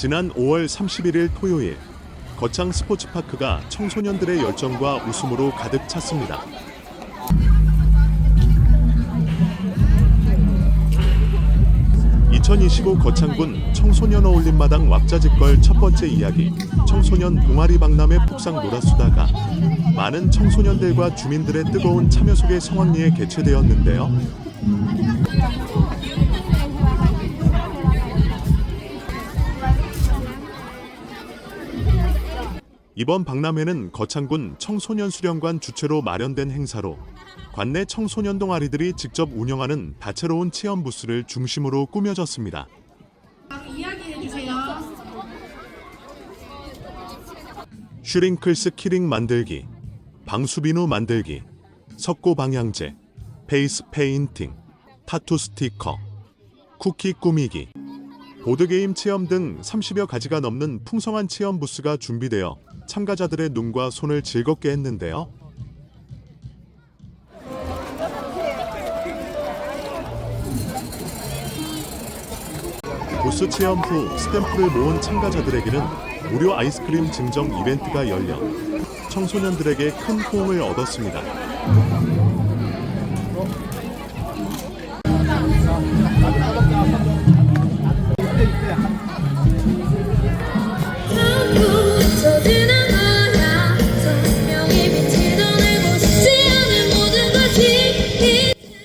지난 5월 31일 토요일 거창 스포츠파크가 청소년들의 열정과 웃음으로 가득 찼습니다. (2025) 거창군 청소년 어울림마당 왁자지껄 첫 번째 이야기 청소년 동아리 박람회 폭상 놀아수다가 많은 청소년들과 주민들의 뜨거운 참여 속에 성황리에 개최되었는데요. 이번 박람회는 거창군 청소년 수련관 주최로 마련된 행사로 관내 청소년 동아리들이 직접 운영하는 다채로운 체험 부스를 중심으로 꾸며졌습니다. 이야기해 주세요. 슈링클스 키링 만들기, 방수비누 만들기, 석고 방향제, 페이스 페인팅, 타투 스티커, 쿠키 꾸미기, 보드게임 체험 등 30여 가지가 넘는 풍성한 체험 부스가 준비되어 참가자들의 눈과 손을 즐겁게 했는데요. 부스 체험 후 스탬프를 모은 참가자들에게는 무료 아이스크림 증정 이벤트가 열려 청소년들에게 큰 호응을 얻었습니다.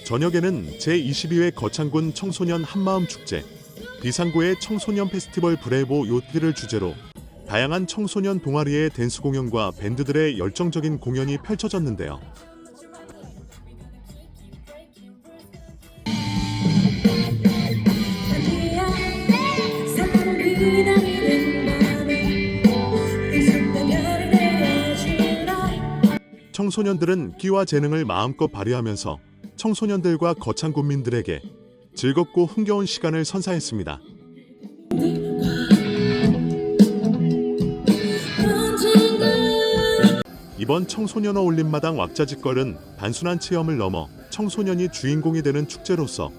저녁에는 제22회 거창군 청소년 한마음 축제, 비상구의 청소년 페스티벌 브레보 요트를 주제로 다양한 청소년 동아리의 댄스 공연과 밴드들의 열정적인 공연이 펼쳐졌는데요. 청소년들은 끼와 재능을 마음껏 발휘하면서 청소년들과 거창 군민들에게 즐겁고 흥겨운 시간을 선사했습니다. 이번 청소년 어울림마당 왁자지껄은 단순한 체험을 넘어 청소년이 주인공이 되는 축제로서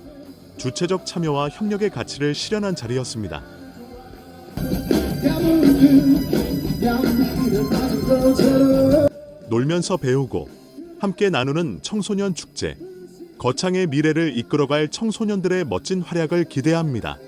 주체적 참여와 협력의 가치를 실현한 자리였습니다. 놀면서 배우고 함께 나누는 청소년 축제. 거창의 미래를 이끌어갈 청소년들의 멋진 활약을 기대합니다.